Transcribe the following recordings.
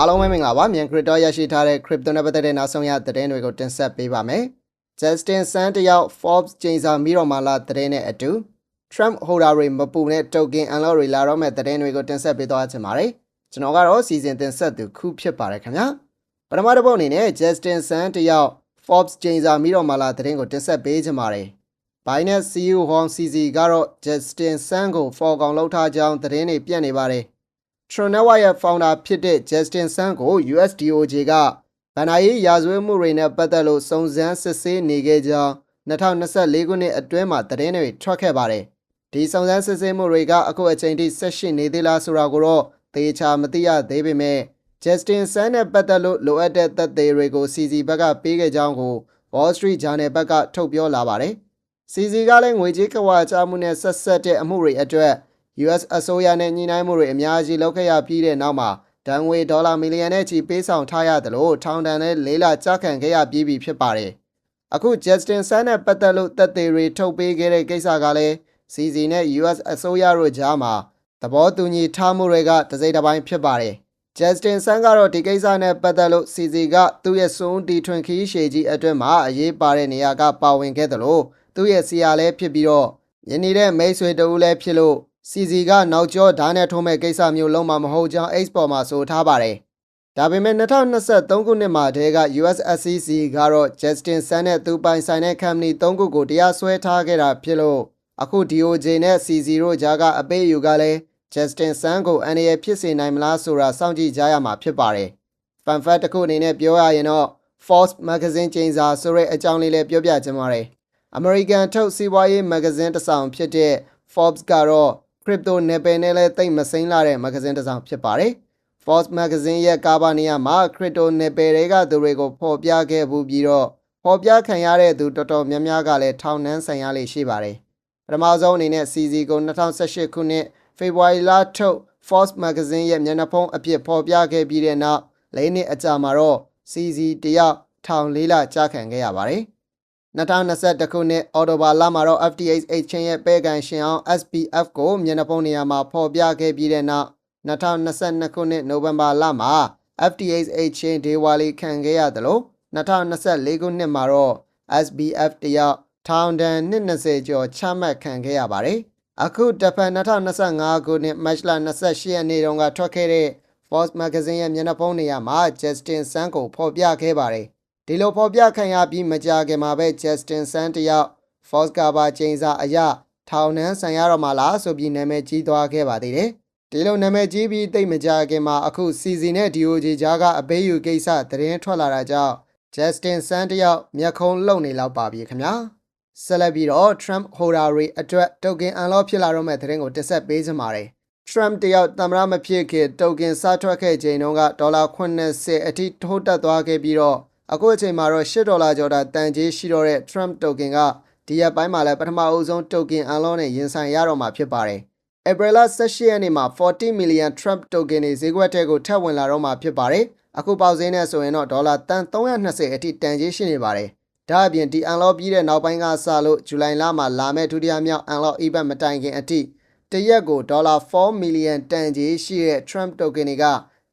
အားလုံးပဲမင်္ဂလာပါမြန် crypto ရရှိထားတဲ့ crypto နဲ့ပတ်သက်တဲ့နောက်ဆုံးရသတင်းတွေကိုတင်ဆက်ပေးပါမယ် Justin Sun တယောက် Forbes ချိန်စာမီတော်မာလာသတင်းနဲ့အတူ Trump holder တွေမပူနဲ့ token unlock တွေလာတော့မဲ့သတင်းတွေကိုတင်ဆက်ပေးသွားချင်ပါတယ်ကျွန်တော်ကတော့စီစဉ်တင်ဆက်သူခုဖြစ်ပါတယ်ခင်ဗျာပထမတစ်ပုတ်အနေနဲ့ Justin Sun တယောက် Forbes ချိန်စာမီတော်မာလာသတင်းကိုတင်ဆက်ပေးချင်ပါတယ် Binance CEO Hong CZ ကတော့ Justin Sun ကို for ကောင်လောက်ထားကြောင်းသတင်းတွေပြန့်နေပါတယ် Tron Network ရဲ့ founder ဖြစ်တဲ့ Justin Sun ကို USDOJ ကဗန်နာရေးရာဇဝတ်မှုတွေနဲ့ပတ်သက်လို့စုံစမ်းစစ်ဆေးနေခဲ့ကြောင်း2024ခုနှစ်အတွင်းမှာသတင်းတွေထွက်ခဲ့ပါတယ်။ဒီစုံစမ်းစစ်ဆေးမှုတွေကအခုအချိန်ထိဆက်ရှိနေသေးလားဆိုတာကိုတော့သေချာမသိရသေးပေမဲ့ Justin Sun နဲ့ပတ်သက်လို့လိုအပ်တဲ့သက်သေတွေကို CZ ဘက်ကပေးခဲ့ကြောင်းကို Wall Street Journal ဘက်ကထုတ်ပြောလာပါတယ်။ CZ ကလည်းငွေကြေးကဝါချမှုနဲ့ဆက်ဆက်တဲ့အမှုတွေအတွက် US အစိုးရနဲ့ညှိနှိုင်းမှုတွေအများကြီးလုပ်ခဲ့ရပြီးတဲ့နောက်မှာဒဏ်ငွေဒေါ်လာမီလီယံနဲ့ချီပေးဆောင်ထားရတယ်လို့ထောင်ဒဏ်နဲ့လေးလကြာခံခဲ့ရပြီးပြီဖြစ်ပါတယ်။အခု Justin Sun နဲ့ပတ်သက်လို့သက်သေတွေထုတ်ပေးခဲ့တဲ့ကိစ္စကလည်း CZ နဲ့ US အစိုးရတို့ကြားမှာသဘောတူညီထားမှုတွေကတစိမ့်တစ်ပိုင်းဖြစ်ပါတယ်။ Justin Sun ကတော့ဒီကိစ္စနဲ့ပတ်သက်လို့ CZ ကသူ့ရဲ့စွန်းတီထွင်ခီးရှည်ကြီးအတွင်းမှာအရေးပါတဲ့နေရာကပါဝင်ခဲ့တယ်လို့သူ့ရဲ့ဆရာလည်းဖြစ်ပြီးတော့ယင်းနေတဲ့မိတ်ဆွေတဦးလည်းဖြစ်လို့ CZ ကနောက်ကျောဓာတ်နဲ့ထုံးမဲ့ကိစ္စမျိုးလုံးမှာမဟုတ်ကြောင်း X ပေါ်မှာဆိုထားပါတယ်။ဒါပေမဲ့2023ခုနှစ်မှာတည်းက US SEC ကတော့ Justin Sun နဲ့သူပိုင်ဆိုင်တဲ့ company ၃ခုကိုတရားစွဲထားခဲ့တာဖြစ်လို့အခု DOJ နဲ့ CZ တို့ကြားကအပေးအယူကလည်း Justin Sun ကိုအန်ရဖြစ်စေနိုင်မလားဆိုတာစောင့်ကြည့်ကြရမှာဖြစ်ပါတယ်။ Fun fact တစ်ခုအနေနဲ့ပြောရရင်တော့ Forbes Magazine ကျင်းစာဆိုတဲ့အကြောင်းလေးလည်းပြောပြချင်ပါတယ်။ American ထုတ်စီးပွားရေး magazine တစ်စောင်ဖြစ်တဲ့ Forbes ကတော့ crypto နယ်ပယ်နဲ့လည်းတိတ်မစိမ့်လာတဲ့ magazine တစ်စောင်ဖြစ်ပါတယ်။ Forbes magazine ရဲ့ကာဘာနီယာမှာ crypto နယ်ပယ်တွေကသူတွေကိုဖော်ပြခဲ့ဘူးပြီးတော့ဖော်ပြခံရတဲ့သူတော်တော်များများကလည်းထောင်နှန်းဆိုင်ရလေရှိပါတယ်။ပထမဆုံးအနေနဲ့ CZ ကို2018ခုနှစ်ဖေဖော်ဝါရီလထုတ် Forbes magazine ရဲ့မျက်နှာဖုံးအဖြစ်ဖော်ပြခဲ့ပြီးတဲ့နောက်၄နှစ်အကြာမှာတော့ CZ တယောက်ထောင်လေးလကြာခံခဲ့ရပါတယ်။ 2021ခုနှစ်အော်တိုဘာလမှာတော့ FTX Exchange ရဲ့ပဲကန်ရှင်အောင် SPF ကိုမျက်နှာဖုံးနေရာမှာဖော်ပြခဲ့ပြီးတဲ့နောက်2022ခုနှစ်နိုဝင်ဘာလမှာ FTX Exchange ဒေဝါလီခံခဲ့ရတယ်လို့2024ခုနှစ်မှာတော့ SBF တယောက်ထောင်ဒဏ်20ကျော်ချမှတ်ခံခဲ့ရပါတယ်။အခုတဖန်2025ခုနှစ်မတ်လ28ရက်နေ့တုန်းကထွက်ခဲ့တဲ့ Forbes Magazine ရဲ့မျက်နှာဖုံးနေရာမှာ Justin Sun ကိုဖော်ပြခဲ့ပါတယ်။ ဒီလိုဖော်ပြခံရပြီးမကြာခင်မှာပဲ Justin Sun တယောက် Fox Cover ချိန်စာအရထောင်နှန်းဆိုင်ရတော့မှလားဆိုပြီးနာမည်ကြီးသွားခဲ့ပါသေးတယ်။ဒီလိုနာမည်ကြီးပြီးတိတ်မကြာခင်မှာအခု CZ နဲ့ DOJ ကြားကအပေးယူကိစ္စသတင်းထွက်လာတာကြောင့် Justin Sun တယောက်မျက်ခုံးလုံနေလောက်ပါပြီခင်ဗျာ။ဆက်လက်ပြီးတော့ Trump holder တွေအတွက် token unlock ဖြစ်လာတော့မဲ့သတင်းကိုတင်ဆက်ပေးချင်ပါတယ်။ Trump တယောက်သမ္မတမဖြစ်ခင် token စထွက်ခဲ့ချိန်တုန်းကဒေါ်လာ80အထိထိုးတက်သွားခဲ့ပြီးတော့ အခုအချိန်မှာတော့8ဒေါ်လာကျော်တာတန်ကြေးရှိတော့တဲ့ Trump token ကဒီရက်ပိုင်းမှာလည်းပထမအဦးဆုံး token unlock နဲ့ရင်ဆိုင်ရတော့မှာဖြစ်ပါတယ်။ April 18ရက်နေ့မှာ40 million Trump token တွေဈေးကွက်ထဲကိုထပ်ဝင်လာတော့မှာဖြစ်ပါတယ်။အခုပေါက်ဈေးနဲ့ဆိုရင်တော့ဒေါ်လာတန်320အထိတန်ကြေးရှိနေပါတယ်။ဒါအပြင်ဒီ unlock ပြီးတဲ့နောက်ပိုင်းကစလို့ဇူလိုင်လမှာလာမဲ့ဒုတိယမြောက် unlock event မတိုင်ခင်အထိတရက်ကိုဒေါ်လာ4 million တန်ကြေးရှိတဲ့ Trump token တွေက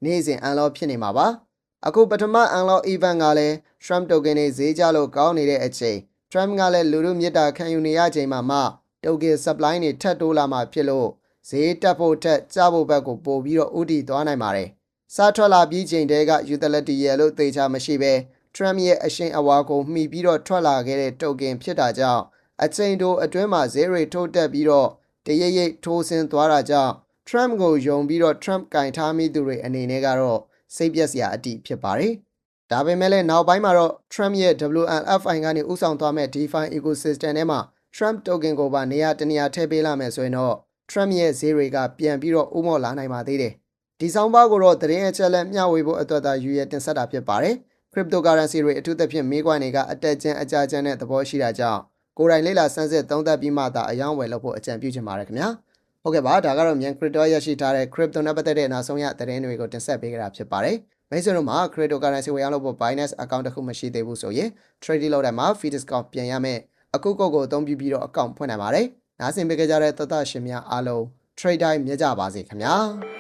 နေ့စဉ် unlock ဖြစ်နေမှာပါ။ အခုပထမ unlock event ကလည်း Trump token တွေဈေးကျလို့ကောင်းနေတဲ့အချိန် Trump ကလည်းလူလူမြစ်တာခံယူနေရချိန်မှာမှ token supply တွေထပ်တိုးလာမှဖြစ်လို့ဈေးတက်ဖို့ထက်ကျဖို့ဘက်ကိုပို့ပြီးတော့ဥတီသွားနိုင်ပါတယ်။စထွက်လာပြီးချိန်တည်းက utility ရလို့သေချာမရှိဘဲ Trump ရဲ့အရှိန်အဝါကိုမှီပြီးတော့ထွက်လာခဲ့တဲ့ token ဖြစ်တာကြောင့်အချိန်တိုအတွင်းမှာဈေးတွေထိုးတက်ပြီးတော့တရိပ်ရိပ်ထိုးဆင်းသွားတာကြောင့် Trump ကိုယုံပြီးတော့ Trump ကင်ထားမိသူတွေအနေနဲ့ကတော့ စိတ်ပျက်စရာအတိဖြစ်ပါတယ်။ဒါပေမဲ့လည်းနောက်ပိုင်းမှာတော့ Trump ရဲ့ WNFI ကနေဥဆောင်သွားမဲ့ DeFi ecosystem ထဲမှာ Trump token ကိုပါနေရာတနေရာထည့်ပေးလာမယ်ဆိုရင်တော့ Trump ရဲ့ဈေးတွေကပြန်ပြီးတော့ဥမော့လာနိုင်ပါသေးတယ်။ဒီဆောင်ပါကိုတော့သတင်းအချက်လက်မျှဝေဖို့အတွက်သာယူရတင်ဆက်တာဖြစ်ပါတယ်။ cryptocurrency တွေအထူးသဖြင့်မေးခွန်းတွေကအတက်ကျန်းအကြကျန်းတဲ့သဘောရှိတာကြောင့်ကိုယ်တိုင်လေ့လာစမ်းစစ်သုံးသပ်ပြီးမှသာအယောင်းဝယ်လုပ်ဖို့အကြံပြုချင်ပါတယ်ခင်ဗျာ။ ဟုတ်ကဲ့ပါဒါကတော့မြန် crypto ရရှိထားတဲ့ crypto နဲ့ပတ်သက်တဲ့နောက်ဆုံးရသတင်းတွေကိုတင်ဆက်ပေးကြတာဖြစ်ပါတယ်မိတ်ဆွေတို့မှာ cryptocurrency ဝယ်အောင်လုပ်ဖို့ Binance account တစ်ခုမရှိသေးဘူးဆိုရင် trading လုပ်တိုင်းမှာ fee discount ပြန်ရမယ်အခုကုတ်ကိုအသုံးပြုပြီးတော့ account ဖွင့်နိုင်ပါတယ်နားဆင်ပေးကြတဲ့သတ်ရှင်များအားလုံး trade time မြကြပါစေခင်ဗျာ။